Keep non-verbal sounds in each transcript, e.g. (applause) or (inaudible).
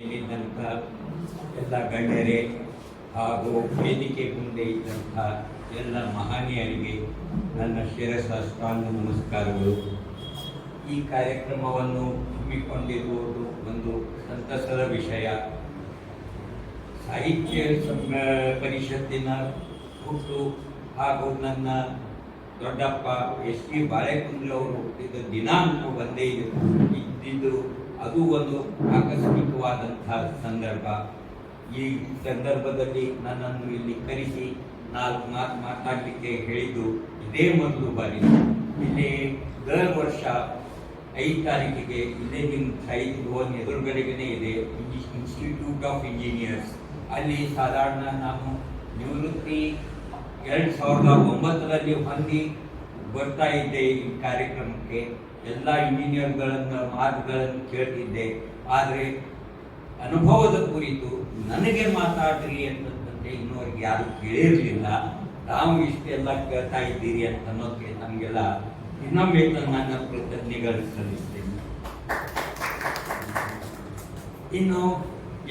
ಇದ್ದಂಥ ಎಲ್ಲ ಗಣ್ಯರೇ ಹಾಗೂ ವೇದಿಕೆ ಮುಂದೆ ಇದ್ದಂಥ ಎಲ್ಲ ಮಹನೀಯರಿಗೆ ನನ್ನ ಶಿರಸಾಷ್ಟಾಂಗ ನಮಸ್ಕಾರಗಳು. ಈ ಕಾರ್ಯಕ್ರಮವನ್ನು ಹಮ್ಮಿಕೊಂಡಿರುವುದು ಒಂದು ಸಂತಸದ ವಿಷಯ. ಸಾಹಿತ್ಯ ಪರಿಷತ್ತಿನ ಹುಟ್ಟು ಹಾಗೂ ನನ್ನ ದೊಡ್ಡಪ್ಪ ಎಸ್ ಬಾಳೆಕುಂದ್ರಿ ಅವರು ಹುಟ್ಟಿದ ದಿನಾಂಕ ಇದೆ. ಇದ್ದಿದ್ದು ಅದು ಒಂದು ಆಕಸ್ಮಿಕವಾದಂತಹ ಸಂದರ್ಭ. ಈ ಸಂದರ್ಭದಲ್ಲಿ ನನ್ನನ್ನು ಇಲ್ಲಿ ಕರೆಸಿ ನಾಲ್ಕು ಮಾತು ಮಾತಾಡಲಿಕ್ಕೆ ಹೇಳಿದ್ದು ಇದೇ ಮೊದಲು ಬಾರಿ. ಇಲ್ಲಿ ದರ ವರ್ಷ ಐದು ತಾರೀಕಿಗೆ ಇಲ್ಲೇ ನಿಮ್ಮ ಸೈಜ್ ಭವನ್ ಎದುರುಗಡೆಗೇ ಇದೆ ಇನ್ಸ್ಟಿಟ್ಯೂಟ್ ಆಫ್ ಇಂಜಿನಿಯರ್ಸ್ ಅಲ್ಲಿ ಸಾಧಾರಣ ನಾನು ನಿವೃತ್ತಿ ಎರಡು ಸಾವಿರದ ಒಂಬತ್ತರಲ್ಲಿ ಹೊಂದಿ ಬರ್ತಾ ಇದ್ದೆ ಈ ಕಾರ್ಯಕ್ರಮಕ್ಕೆ. ಎಲ್ಲ ಇಂಜಿನಿಯರ್ಗಳನ್ನು ಮಾತುಗಳನ್ನು ಕೇಳ್ತಿದ್ದೆ. ಆದರೆ ಅನುಭವದ ಕುರಿತು ನನಗೆ ಮಾತಾಡ್ರಿ ಅಂತಂದ್ರೆ ಇನ್ನೂವರೆಗೆ ಯಾರು ಕೇಳಿರಲಿಲ್ಲ. ತಾವು ಇಷ್ಟೆಲ್ಲ ಕೇಳ್ತಾ ಇದ್ದೀರಿ ಅಂತ ಅನ್ನೋಕ್ಕೆ ನಮಗೆಲ್ಲ ಇನ್ನೊಮ್ಮೆ ನನ್ನ ಕೃತಜ್ಞೆಗಳು ಸಲ್ಲಿಸ್ತೇನೆ. ಇನ್ನು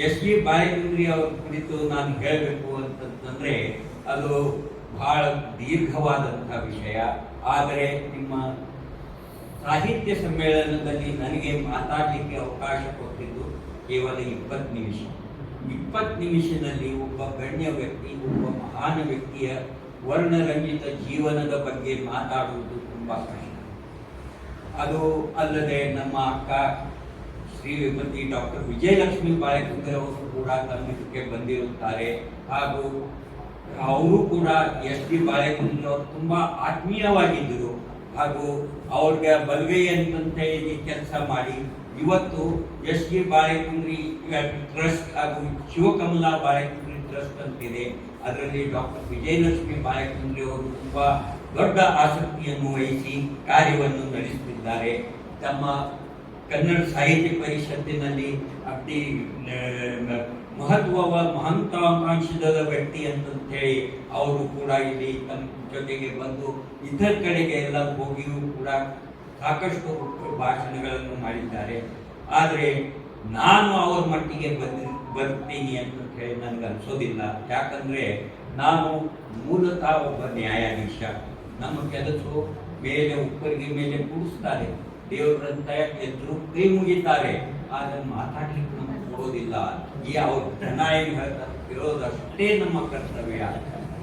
ಎಸ್ ವಿ ಬಾಳೆಗುಂದ್ರಿ ಅವ್ರ ಕುರಿತು ನಾನು ಹೇಳಬೇಕು ಅಂತಂತಂದ್ರೆ ಅದು ಬಹಳ ದೀರ್ಘವಾದಂತಹ ವಿಷಯ. ಆದರೆ ನಿಮ್ಮ ಸಾಹಿತ್ಯ ಸಮ್ಮೇಳನದಲ್ಲಿ ನನಗೆ ಮಾತಾಡಲಿಕ್ಕೆ ಅವಕಾಶ ಕೊಟ್ಟಿದ್ದು ಕೇವಲ ಇಪ್ಪತ್ತು ನಿಮಿಷ. ಇಪ್ಪತ್ತು ನಿಮಿಷದಲ್ಲಿ ಒಬ್ಬ ಗಣ್ಯ ವ್ಯಕ್ತಿ, ಒಬ್ಬ ಮಹಾನ್ ವ್ಯಕ್ತಿಯ ವರ್ಣರಂಜಿತ ಜೀವನದ ಬಗ್ಗೆ ಮಾತಾಡುವುದು ತುಂಬ ಕಷ್ಟ. ಅದು ಅಲ್ಲದೆ ನಮ್ಮ ಅಕ್ಕ ಶ್ರೀಮತಿ ಡಾಕ್ಟರ್ ವಿಜಯಲಕ್ಷ್ಮಿ ಬಾಳೆಕುಂದರ್ ಅವರು ಕೂಡ ಕನ್ನಡಕ್ಕೆ ಬಂದಿರುತ್ತಾರೆ ಹಾಗೂ ಅವರು ಕೂಡ ಎಸ್ ಡಿ ಬಾಳೆಕುಂದರ್ ತುಂಬ ಆತ್ಮೀಯವಾಗಿದ್ದರು. ಹಾಗೂ ಅವ್ರಿಗೆ ಅಂತಂತೆ ಇಲ್ಲಿ ಕೆಲಸ ಮಾಡಿ ಇವತ್ತು ಎಸ್ ಡಿ ಬಾಳೆಕುಂದ್ರಿ ಟ್ರಸ್ಟ್ ಹಾಗೂ ಶಿವಕಮಲಾ ಬಾಳೆಕುಂದ್ರಿ ಟ್ರಸ್ಟ್ ಅಂತಿದೆ ಅದರಲ್ಲಿ ಡಾಕ್ಟರ್ ವಿಜಯಲಕ್ಷ್ಮಿ ಬಾಳೆಕುಂದ್ರಿ ಅವರು ತುಂಬಾ ದೊಡ್ಡ ಆಸಕ್ತಿಯನ್ನು ವಹಿಸಿ ಕಾರ್ಯವನ್ನು ನಡೆಸುತ್ತಿದ್ದಾರೆ. ತಮ್ಮ ಕನ್ನಡ ಸಾಹಿತ್ಯ ಪರಿಷತ್ತಿನಲ್ಲಿ ಅತಿ ಮಹತ್ವವ ಮಹಂತಾಕಾಂಕ್ಷದ ವ್ಯಕ್ತಿ ಅಂತಂತೇಳಿ ಅವರು ಕೂಡ ಇಲ್ಲಿ ತಮ್ಮ ಜೊತೆಗೆ ಬಂದು ಇತರ ಕಡೆಗೆ ಎಲ್ಲ ಹೋಗಿಯೂ ಕೂಡ ಸಾಕಷ್ಟು ಭಾಷಣಗಳನ್ನು ಮಾಡಿದ್ದಾರೆ. ಆದರೆ ನಾನು ಅವ್ರ ಮಟ್ಟಿಗೆ ಬಂದಿ, ಬರ್ತೀನಿ ಅಂತ ಹೇಳಿ ನನಗೆ ಅನಿಸೋದಿಲ್ಲ. ಯಾಕಂದ್ರೆ ನಾನು ಮೂಲತಃ ಒಬ್ಬ ನ್ಯಾಯಾಧೀಶ. ನಮ್ಮ ಕೆಲಸ ಮೇಲೆ, ಉಪ್ಪರಿಗೆ ಮೇಲೆ ಕೂಡಿಸ್ತಾರೆ. ದೇವರಂತ ಎದುರು ಕೈ ಮುಗಿತಾರೆ. ಆದರೆ ಮಾತಾಡ್ಲಿಕ್ಕೆ ನಮಗೆ ಕೊಡೋದಿಲ್ಲ ಅವ್ರ ಜನ ಏನು ಹೇಳ್ತಾರೆ ಇರೋದಷ್ಟೇ ನಮ್ಮ ಕರ್ತವ್ಯ.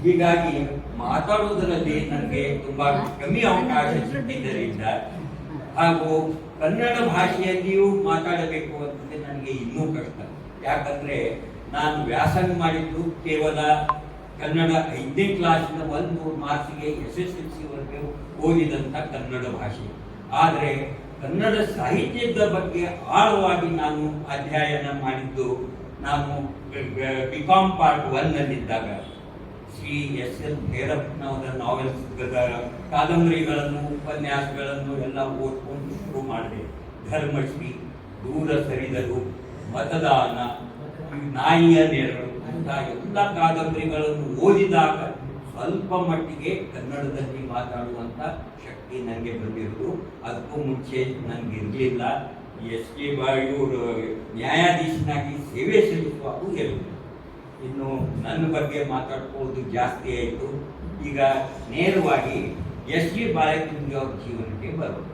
ಹೀಗಾಗಿ ಮಾತಾಡುವುದರಲ್ಲಿ ನನಗೆ ತುಂಬಾ ಕಮ್ಮಿ ಅವಕಾಶ ಸಿಕ್ಕಿದ್ದರಿಂದ ಹಾಗೂ ಕನ್ನಡ ಭಾಷೆಯಲ್ಲಿಯೂ ಮಾತಾಡಬೇಕು ಅಂತಂದ್ರೆ ನನಗೆ ಇನ್ನೂ ಕಷ್ಟ. ಯಾಕಂದ್ರೆ ನಾನು ವ್ಯಾಸಂಗ ಮಾಡಿದ್ದು ಕೇವಲ ಕನ್ನಡ ಐದನೇ ಕ್ಲಾಸಿನ ಒಂದು ಮಾರ್ಕ್ಸ್ಗೆ ಎಸ್ ಎಸ್ ಎಲ್ ಸಿ ವರೆಗೆ ಓದಿದಂಥ ಕನ್ನಡ ಭಾಷೆ. ಆದರೆ ಕನ್ನಡ ಸಾಹಿತ್ಯದ ಬಗ್ಗೆ ಆಳವಾಗಿ ನಾನು ಅಧ್ಯಯನ ಮಾಡಿದ್ದು ನಾನು ಬಿ ಕಾಮ್ ಪಾರ್ಟ್ ಒನ್ನಲ್ಲಿದ್ದಾಗ. ಶ್ರೀ ಎಸ್ ಎಲ್ ಭೈರಪ್ಪನವರ ನಾವೆಲ್ಸ್ ಕಾದಂಬರಿಗಳನ್ನು, ಉಪನ್ಯಾಸಗಳನ್ನು ಎಲ್ಲ ಓದ್ಕೊಂಡು ಶುರು ಮಾಡಿದೆ. ಧರ್ಮಶ್ರೀ, ದೂರ ಸರಿದರು ಮತದಾನ, ನಾಯಿಯ ನೆರಳು ಅಂತ ಎಲ್ಲ ಕಾದಂಬರಿಗಳನ್ನು ಓದಿದಾಗ ಸ್ವಲ್ಪ ಮಟ್ಟಿಗೆ ಕನ್ನಡದಲ್ಲಿ ಮಾತಾಡುವಂತ ಶಕ್ತಿ ನನಗೆ ಬಂದಿರೋದು ಅದಕ್ಕೂ ಮುಂಚೆ ನನಗೆ ಇರಲಿಲ್ಲ ಎಸ್ ಕೆ ಬಾಯೂರು ನ್ಯಾಯಾಧೀಶನಾಗಿ ಸೇವೆ ಸಲ್ಲಿಸುವಾಗೂ ಇರಲಿಲ್ಲ ಇನ್ನು ನನ್ನ ಬಗ್ಗೆ ಮಾತಾಡ್ಕೊಳ್ಳೋದು ಜಾಸ್ತಿ ಆಯಿತು. ಈಗ ನೇರವಾಗಿ ಎಸ್ ಜಿ ಬಾಳೆಕುಂದ್ರಿ ಅವ್ರ ಜೀವನಕ್ಕೆ ಬರೋದು.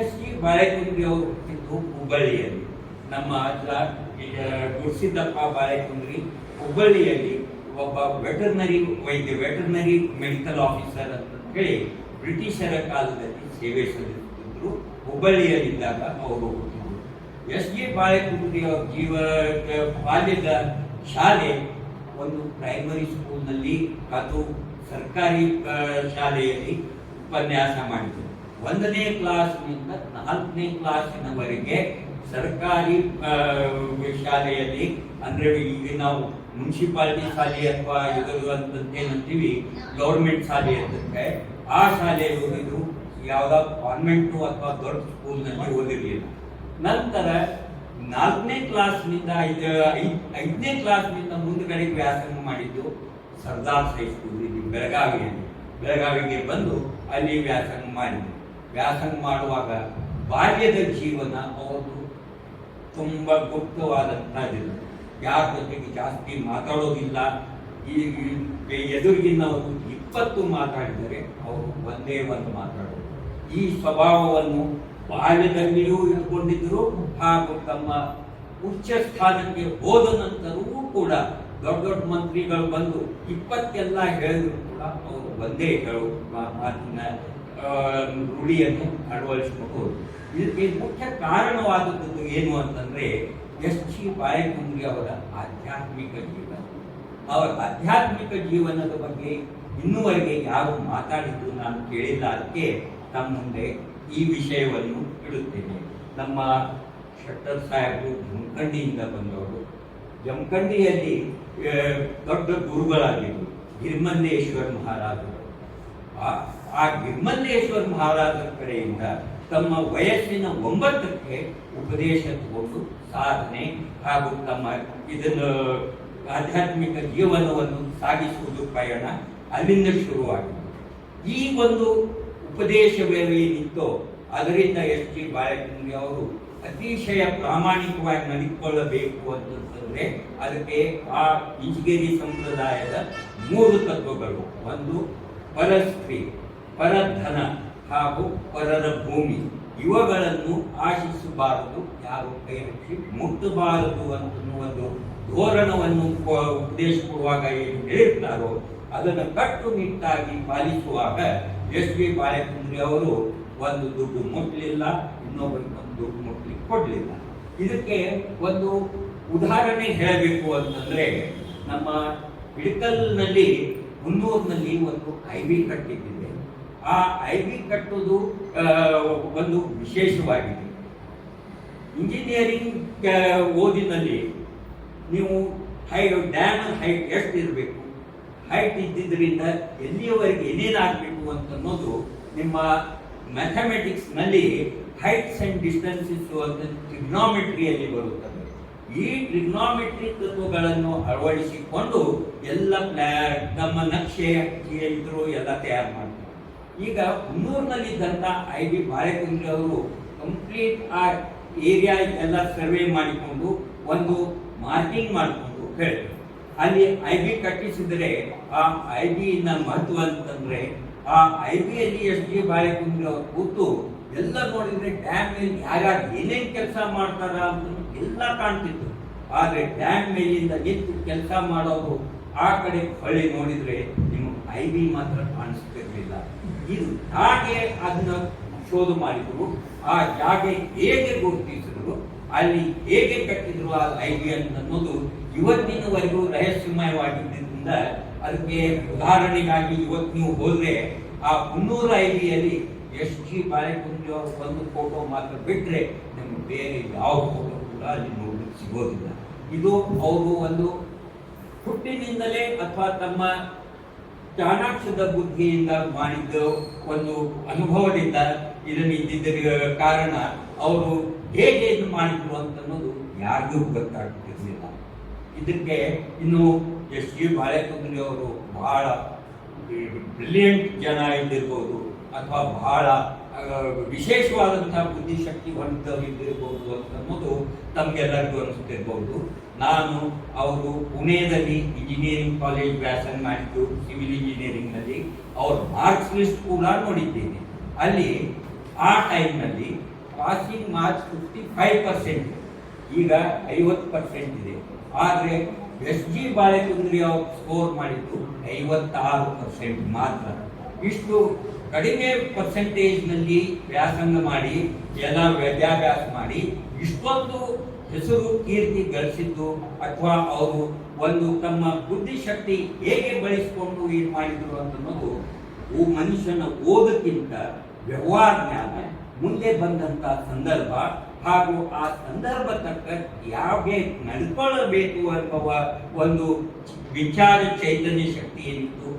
ಎಸ್ ಜಿ ಬಾಳೆಕುಂದ್ರಿ ಅವರು ಹುಬ್ಬಳ್ಳಿಯಲ್ಲಿ. ನಮ್ಮ ಅಜ್ಜ ಈಗ ಗುರುಸಿದ್ದಪ್ಪ ಬಾಳೆಕುಂದ್ರಿ ಹುಬ್ಬಳ್ಳಿಯಲ್ಲಿ ಒಬ್ಬ ವೆಟರ್ನರಿ, ವೈದ್ಯ, ವೆಟರ್ನರಿ ಮೆಡಿಕಲ್ ಆಫೀಸರ್ ಅಂತ ಹೇಳಿ ಬ್ರಿಟಿಷರ ಕಾಲದಲ್ಲಿ ಸೇವೆ ಸಲ್ಲಿಸುತ್ತಿದ್ದರು ಹುಬ್ಬಳ್ಳಿಯಲ್ಲಿದ್ದಾಗ ಅವರು ಹೋಗುತ್ತಿದ್ದರು ಎಸ್ ಜಿ ಬಾಳೆಕುಂದ್ರಿ ಅವ್ರ ಜೀವ ಬಾಲ್ಯದ ಶಾಲೆ ಒಂದು ಪ್ರೈಮರಿ ಸ್ಕೂಲ್ನಲ್ಲಿ ಅದು ಸರ್ಕಾರಿ ಶಾಲೆಯಲ್ಲಿ ಉಪನ್ಯಾಸ ಮಾಡಿದರು. ಒಂದನೇ ಕ್ಲಾಸ್ನಿಂದ ನಾಲ್ಕನೇ ಕ್ಲಾಸಿನವರೆಗೆ ಸರ್ಕಾರಿ ಶಾಲೆಯಲ್ಲಿ, ಅಂದರೆ ಈಗ ನಾವು ಮುನ್ಸಿಪಾಲಿಟಿ ಶಾಲೆ ಅಥವಾ ಇದು ಏನಂತೀವಿ ಗೌರ್ಮೆಂಟ್ ಶಾಲೆ ಅಂತಂದ್ರೆ ಆ ಶಾಲೆಯಲ್ಲಿ ಓದಿದ್ರು, ಯಾವ್ದೋ ಕಾನ್ವೆಂಟು ಅಥವಾ ದೊಡ್ಡ ಸ್ಕೂಲ್ನಲ್ಲಿ ಓದಿರಲಿಲ್ಲ. ನಂತರ ನಾಲ್ಕನೇ ಕ್ಲಾಸ್ನಿಂದ ಐದು ಐದನೇ ಐದನೇ ಕ್ಲಾಸ್ನಿಂದ ಮುಂದುಗಡೆ ವ್ಯಾಸಂಗ ಮಾಡಿದ್ದು ಸರ್ದಾರ್ ಹೈಸ್ಕೂಲ್ ಇಲ್ಲಿ ಬೆಳಗಾವಿಯಲ್ಲಿ. ಬೆಳಗಾವಿಗೆ ಬಂದು ಅಲ್ಲಿ ವ್ಯಾಸಂಗ ಮಾಡಿದ್ರು ವ್ಯಾಸಂಗ ಮಾಡುವಾಗ ಬಾಲ್ಯದ ಜೀವನ ಅವರು ತುಂಬ ಗುಪ್ತವಾದಂಥದ್ದಿಲ್ಲ ಯಾರ ಜೊತೆಗೆ ಜಾಸ್ತಿ ಮಾತಾಡೋದಿಲ್ಲ, ಈ ಈ ಎದುರಿಗಿನವರು ಇಪ್ಪತ್ತು ಮಾತಾಡಿದರೆ ಅವರು ಒಂದೇ ಒಂದು ಮಾತಾಡೋದು ಈ ಸ್ವಭಾವವನ್ನು ಬಾಲ್ಯದಲ್ಲಿಯೂ ಇಟ್ಕೊಂಡಿದ್ದರು ಹಾಗೂ ತಮ್ಮ ಉಚ್ಚ ಸ್ಥಾನಕ್ಕೆ ಹೋದ ನಂತರವೂ ಕೂಡ ದೊಡ್ಡ ದೊಡ್ಡ ಮಂತ್ರಿಗಳು ಬಂದು ಇಪ್ಪತ್ತೆಲ್ಲ ಹೇಳಿದ್ರು ಕೂಡ ಅವರು ಒಂದೇ ಹೇಳು ಮಾತಿನ ರೂಢಿಯನ್ನು ಅಳವಡಿಸಬಹುದು ಇದಕ್ಕೆ ಮುಖ್ಯ ಕಾರಣವಾದದ್ದು ಏನು ಅಂತಂದ್ರೆ ಎಸ್ ಜಿ ಬಾಯಕುಂಡಿ ಅವರ ಆಧ್ಯಾತ್ಮಿಕ ಜೀವನ. ಅವರ ಆಧ್ಯಾತ್ಮಿಕ ಜೀವನದ ಬಗ್ಗೆ ಇನ್ನೂವರೆಗೆ ಯಾರು ಮಾತಾಡಿದ್ದು ನಾನು ಕೇಳಿಲ್ಲ. ಅದಕ್ಕೆ ತಮ್ಮ ಮುಂದೆ ಈ ವಿಷಯವನ್ನು ಇಡುತ್ತೇನೆ. ನಮ್ಮ ಶಟ್ಟರ್ ಸಾಹೇಬರು ಜಮಖಂಡಿಯಿಂದ ಬಂದವರು. ಜಮಖಂಡಿಯಲ್ಲಿ ದೊಡ್ಡ ಗುರುಗಳಾಗಿದ್ದರು ಗಿರ್ಮಲ್ಲೇಶ್ವರ್ ಮಹಾರಾಜರು. ಆ- ಗಿರಿಮಲ್ಲೇಶ್ವರ ಮಹಾರಾಜರ ಕಡೆಯಿಂದ ತಮ್ಮ ವಯಸ್ಸಿನ ಒಂಬತ್ತಕ್ಕೆ ಉಪದೇಶ ತಗೊಂಡು ಸಾಧನೆ ಹಾಗೂ ತಮ್ಮ ಇದನ್ನು ಆಧ್ಯಾತ್ಮಿಕ ಜೀವನವನ್ನು ಸಾಗಿಸುವುದು ಪಯಣ ಅಲ್ಲಿಂದ ಶುರುವಾಗಿದೆ. ಈ ಒಂದು ಉಪದೇಶವೇನಿತ್ತೋ ಅದರಿಂದ ಎಸ್ ಟಿ ಬಾಲಚಂದ್ರಿ ಅವರು ಅತಿಶಯ ಪ್ರಾಮಾಣಿಕವಾಗಿ ನಡೆದುಕೊಳ್ಳಬೇಕು ಅಂತಂದ್ರೆ ಅದಕ್ಕೆ ಆ ಇಂಜಿಗೇರಿ ಸಂಪ್ರದಾಯದ ಮೂರು ತತ್ವಗಳು. ಒಂದು, ಪರಸ್ತ್ರೀ, ಪರಧನ ಹಾಗೂ ಪರರ ಭೂಮಿ. ಇವುಗಳನ್ನು ಆಶಿಸಬಾರದು, ಯಾರು ಕೈ ರಕ್ಷಿ ಮುಟ್ಟಬಾರದು ಅಂತ ಒಂದು ಧೋರಣವನ್ನು ಉಪದೇಶ ಕೊಡುವಾಗ ಏನು ಹೇಳಿರ್ತಾರೋ ಅದನ್ನು ಕಟ್ಟುನಿಟ್ಟಾಗಿ ಪಾಲಿಸುವಾಗ ಎಸ್ ಬಿ ಬಾಲಚಂದ್ರಿ ಅವರು ಒಂದು ದುಡ್ಡು ಮುಟ್ಟಲಿಲ್ಲ ಇನ್ನೊಬ್ಬರಿಗೆ ಒಂದು ದುಡ್ಡು ಮುಟ್ಲಿಕ್ಕೆ ಕೊಡಲಿಲ್ಲ. ಇದಕ್ಕೆ ಒಂದು ಉದಾಹರಣೆ ಹೇಳಬೇಕು ಅಂತಂದ್ರೆ ನಮ್ಮ ಇಳಕಲ್ನಲ್ಲಿ ಮುನ್ನೂರಿನಲ್ಲಿ ಒಂದು ಐ ಬಿ ಕಟ್ಟಿದ್ದಿದೆ. ಆ ಐ ಬಿ ಕಟ್ಟುವುದು ಒಂದು ವಿಶೇಷವಾಗಿದೆ. ಇಂಜಿನಿಯರಿಂಗ್ ಓದಿನಲ್ಲಿ ನೀವು ಹೈ, ಡ್ಯಾಮ್ ಹೈಟ್ ಎಷ್ಟು ಇರಬೇಕು ಹೈಟ್ ಇದ್ದಿದ್ದರಿಂದ ಎಲ್ಲಿಯವರೆಗೆ ಏನೇನಾಗಬೇಕು ಅಂತ ಅನ್ನೋದು ನಿಮ್ಮ ಮ್ಯಾಥಮೆಟಿಕ್ಸ್ನಲ್ಲಿ ಹೈಟ್ಸ್ ಅಂಡ್ ಡಿಸ್ಟೆನ್ಸಸ್ ಅಂತ ಟ್ರಿಗ್ನಾಮೆಟ್ರಿಯಲ್ಲಿ ಬರುತ್ತದೆ ಈ ಟ್ರಿಗ್ನಾಮೆಟ್ರಿ ತತ್ವಗಳನ್ನು ಅಳವಡಿಸಿಕೊಂಡು ಎಲ್ಲ ಪ್ಲ್ಯಾನ್ ನಮ್ಮ ನಕ್ಷೆ ಇದ್ರು ಎಲ್ಲ ತಯಾರು ಮಾಡ್ತಾರೆ. ಈಗ ಹುನ್ನೂರಿನಲ್ಲಿದ್ದಂಥ ಐ ಬಿ ಬಾಳೆ ಅವರು ಕಂಪ್ಲೀಟ್ ಆ ಏರಿಯಾ ಎಲ್ಲ ಸರ್ವೆ ಮಾಡಿಕೊಂಡು ಒಂದು ಮಾರ್ಕಿಂಗ್ ಮಾಡಿಕೊಂಡು ಹೇಳ್ತಾರೆ. ಅಲ್ಲಿ ಐ ಬಿ ಕಟ್ಟಿಸಿದರೆ ಆ ಐ ಬಿನ ಮಹತ್ವ ಅಂತಂದ್ರೆ ಆ ಐ ಬಿಯಲ್ಲಿ ಎಸ್ ಜಿ ಬಾಳೆಕುಂದ್ರಿ ಕೂತು ಎಲ್ಲ ನೋಡಿದ್ರೆ ಡ್ಯಾಮ್ ಮೇಲೆ ಯಾರ್ಯಾರು ಏನೇನ್ ಕೆಲಸ ಮಾಡ್ತಾರ ಅಂತ ಎಲ್ಲ ಕಾಣ್ತಿತ್ತು. ಆದ್ರೆ ಡ್ಯಾಮ್ ಮೇಲಿಂದ ನಿಂತು ಕೆಲಸ ಮಾಡೋರು ಆ ಕಡೆ ಹೊಳ್ಳಿ ನೋಡಿದ್ರೆ ನಿಮ್ಮ ಐ ಬಿ ಮಾತ್ರ ಕಾಣಿಸ್ತಿರ್ಲಿಲ್ಲ ಇದು ಹಾಗೆ ಅದನ್ನ ಶೋಧ ಮಾಡಿದ್ರು. ಆ ಜಾಗ ಹೇಗೆ ಗುರುತಿಸಿದ್ರು, ಅಲ್ಲಿ ಹೇಗೆ ಕಟ್ಟಿದ್ರು ಆ ಐ ಬಿ ಅನ್ನೋದು ಇವತ್ತಿನವರೆಗೂ ರಹಸ್ಯಮಯವಾಗಿದ್ದರಿಂದ ಅದಕ್ಕೆ ಉದಾಹರಣೆಗಾಗಿ ಇವತ್ತು ನೀವು ಹೋದ್ರೆ ಆ ಮುನ್ನೂರ ಐದಿಯಲ್ಲಿ ಎಸ್ ಜಿ ಬಾಳೆಕುಂದ್ರಿ ಅವರು ಒಂದು ಫೋಟೋ ಮಾತ್ರ ಬಿಟ್ಟರೆ ನಿಮ್ಗೆ ಬೇರೆ ಯಾವ ಫೋಟೋ ಕೂಡ ಅಲ್ಲಿ ನೋಡಲಿಕ್ಕೆ ಸಿಗೋದಿಲ್ಲ. ಇದು ಅವರು ಒಂದು ಹುಟ್ಟಿನಿಂದಲೇ ಅಥವಾ ತಮ್ಮ ಚಾಣಾಕ್ಷದ ಬುದ್ಧಿಯಿಂದ ಮಾಡಿದ್ದ ಒಂದು ಅನುಭವದಿಂದ ಇದನ್ನು ಇದ್ದಿದ್ದ ಕಾರಣ ಅವರು ಹೇಗೆ ಇದು ಮಾಡಿದ್ರು ಅಂತ ಅನ್ನೋದು ಯಾರಿಗೂ ಗೊತ್ತಾಗ್ತಿರ್ಲಿಲ್ಲ ಇದಕ್ಕೆ ಇನ್ನು ಎಸ್ ಜಿ ಬಾಳೆಕುಂದ್ರಿ ಅವರು ಬಹಳ ಬ್ರಿಲಿಯಂಟ್ ಜನ ಇದ್ದಿರ್ಬೋದು ಅಥವಾ ಬಹಳ ವಿಶೇಷವಾದಂತಹ ಬುದ್ಧಿಶಕ್ತಿ ಹೊಂದಿದವರು ಇದ್ದಿರ್ಬೋದು ಅಂತ ಅನ್ನೋದು ತಮಗೆಲ್ಲರಿಗೂ ಅನಿಸ್ತಿರ್ಬೋದು. ನಾನು ಅವರು ಪುಣೆಯಲ್ಲಿ ಇಂಜಿನಿಯರಿಂಗ್ ಕಾಲೇಜ್ ವ್ಯಾಸನ್ ಮಾಡಿದ್ದು ಸಿವಿಲ್ ಇಂಜಿನಿಯರಿಂಗ್ನಲ್ಲಿ ಅವ್ರ ಮಾರ್ಕ್ಸ್ ಲಿಸ್ಟ್ ಕೂಡ ನೋಡಿದ್ದೇನೆ. ಅಲ್ಲಿ ಆ ಟೈಮ್ನಲ್ಲಿ passing marks fifty five percent ಈಗ ಐವತ್ತು ಪರ್ಸೆಂಟ್ ಇದೆ. ಆದರೆ ಎಸ್ ಜಿ ಬಾಳೆಕುಂದ್ರಿ ಅವರು ಸ್ಕೋರ್ ಮಾಡಿದ್ದು ಐವತ್ತಾರು ಪರ್ಸೆಂಟ್ ಮಾತ್ರ. ಇಷ್ಟು ಕಡಿಮೆ ಪರ್ಸೆಂಟೇಜ್ನಲ್ಲಿ ವ್ಯಾಸಂಗ ಮಾಡಿ, ಎಲ್ಲ ವಿದ್ಯಾಭ್ಯಾಸ ಮಾಡಿ, ಇಷ್ಟೊಂದು ಹೆಸರು ಕೀರ್ತಿ ಗಳಿಸಿದ್ದು ಅಥವಾ ಅವರು ಒಂದು ತಮ್ಮ ಬುದ್ಧಿಶಕ್ತಿ ಹೇಗೆ ಬಳಸಿಕೊಂಡು ಏನು ಮಾಡಿದ್ರು ಅನ್ನೋದು ಮನುಷ್ಯನ ಓದಕ್ಕಿಂತ ವ್ಯವಹಾರ ಜ್ಞಾನ ಮುಂದೆ ಬಂದಂತ ಸಂದರ್ಭ ಹಾಗೂ ಆ ಸಂದರ್ಭ ತಕ್ಕ ಯಾಕೆ ನಡ್ಕೊಳ್ಳಬೇಕು ಅನ್ನುವ ಒಂದು ವಿಚಾರ ಚೈತನ್ಯ ಶಕ್ತಿ ಏನಿತ್ತು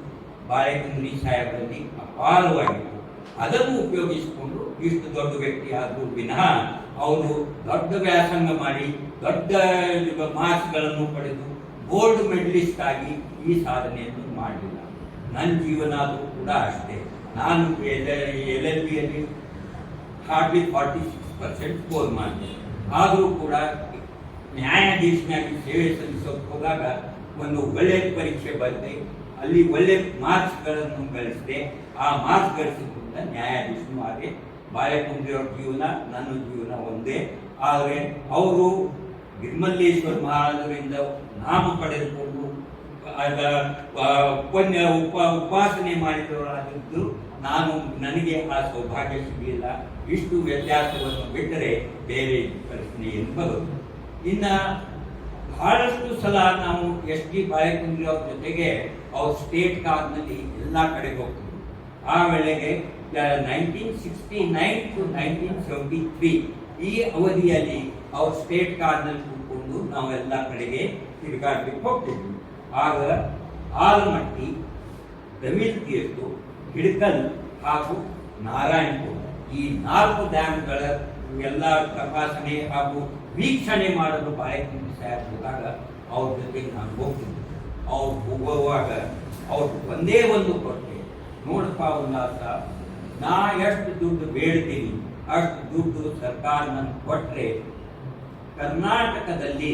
ಬಾಳೆಕುಂದ್ರಿ ಸಾಹೇಬರಲ್ಲಿ ಅಪಾರವಾಗಿತ್ತು. ಅದನ್ನು ಉಪಯೋಗಿಸಿಕೊಂಡು ಇಷ್ಟು ದೊಡ್ಡ ವ್ಯಕ್ತಿ ಆದರೂ ವಿನಃ ಅವರು ದೊಡ್ಡ ವ್ಯಾಸಂಗ ಮಾಡಿ ದೊಡ್ಡ ಮಾರ್ಕ್ಸ್ಗಳನ್ನು ಪಡೆದು ಗೋಲ್ಡ್ ಮೆಡಲಿಸ್ಟ್ ಆಗಿ ಈ ಸಾಧನೆಯನ್ನು ಮಾಡಲಿಲ್ಲ ನನ್ನ ಜೀವನ ಅದು ಕೂಡ ಅಷ್ಟೇ. ನಾನು L L ಬಿಯಲ್ಲಿ hardly forty six percent score ಮಾಡಿದೆ ಆದರೂ ಕೂಡ ನ್ಯಾಯಾಧೀಶನಾಗಿ ಸೇವೆ ಸಲ್ಲಿಸೋಕೆ ಹೋದಾಗ ಒಂದು ಒಳ್ಳೆ ಪರೀಕ್ಷೆ ಬರೆದೆ ಅಲ್ಲಿ ಒಳ್ಳೆ ಮಾರ್ಕ್ಸ್ಗಳನ್ನು ಗಳಿಸಿದೆ. ಆ ಮಾರ್ಕ್ಸ್ ಗಳಿಸಿದ್ರಿಂದ ನ್ಯಾಯಾಧೀಶನು ಹಾಗೆ ಬಾಳೆಕುಂದ್ರಿಯವ್ರ ಜೀವನ, ನನ್ನ ಜೀವನ ಒಂದೇ. ಆದರೆ ಅವರು ನಿರ್ಮಲ್ಲೇಶ್ವರ ಮಹಾರಾಜರಿಂದ ನಾಮ ಪಡೆದುಕೊಂಡು ಉಪನ್ಯ, ಉಪ, ಉಪಾಸನೆ ಮಾಡಿದವರಾಗಿದ್ದು ನಾನು ನನಗೆ ಆ ಸೌಭಾಗ್ಯ ಸಿಗಲಿಲ್ಲ. ಇಷ್ಟು ವ್ಯತ್ಯಾಸವನ್ನು ಬಿಟ್ಟರೆ ಬೇರೆ ಪ್ರಶ್ನೆ ಎನ್ನುವುದು ಇನ್ನು ಬಹಳಷ್ಟು ಸಲ ನಾವು ಎಸ್ ಡಿ ಅವ್ರ ಜೊತೆಗೆ ಅವ್ರ ಸ್ಟೇಟ್ ಕಾರ್ನಲ್ಲಿ ಎಲ್ಲ ಕಡೆ ಹೋಗ್ತೀವಿ. ಆ ವೇಳೆಗೆ nineteen sixty nine to nineteen seventy three ಈ ಅವಧಿಯಲ್ಲಿ ಅವ್ರ ಸ್ಟೇಟ್ ಕಾರ್ನಲ್ಲಿ ಕೂತ್ಕೊಂಡು ನಾವೆಲ್ಲ ಕಡೆಗೆ ತಿರುಗಾಡ್ಲಿಕ್ಕೆ ಹೋಗ್ತಿದ್ವಿ. ಆಗ ಆಲಮಟ್ಟಿ ದಮಿಲ್ ತೀರ್ತು ಹಿಡ್ಕಲ್ ಹಾಗೂ ನಾರಾಯಣಪುರ ಈ ನಾಲ್ಕು ಡ್ಯಾಮ್ಗಳ ಎಲ್ಲ ತಪಾಸಣೆ ಹಾಗೂ ವೀಕ್ಷಣೆ ಮಾಡಲು ಬಾಳೆಕುಂದಿ ಸಾಹೇಬ್ ಹೋದಾಗ ಅವ್ರ ಜೊತೆಗೆ ನಾನು ಹೋಗ್ತಿದ್ದೆ ಅವ್ರು ಹೋಗುವಾಗ ಅವ್ರು ಒಂದೇ ಒಂದು ಕೊಟ್ಟೆ ನೋಡಪ್ಪ ಉಲ್ಲಾಸ, ನಾ ಎಷ್ಟು ದುಡ್ಡು ಬೇಡ್ತೀನಿ, ಅಷ್ಟು ದುಡ್ಡು ಸರ್ಕಾರ ನನಗೆ ಕೊಟ್ಟರೆ ಕರ್ನಾಟಕದಲ್ಲಿ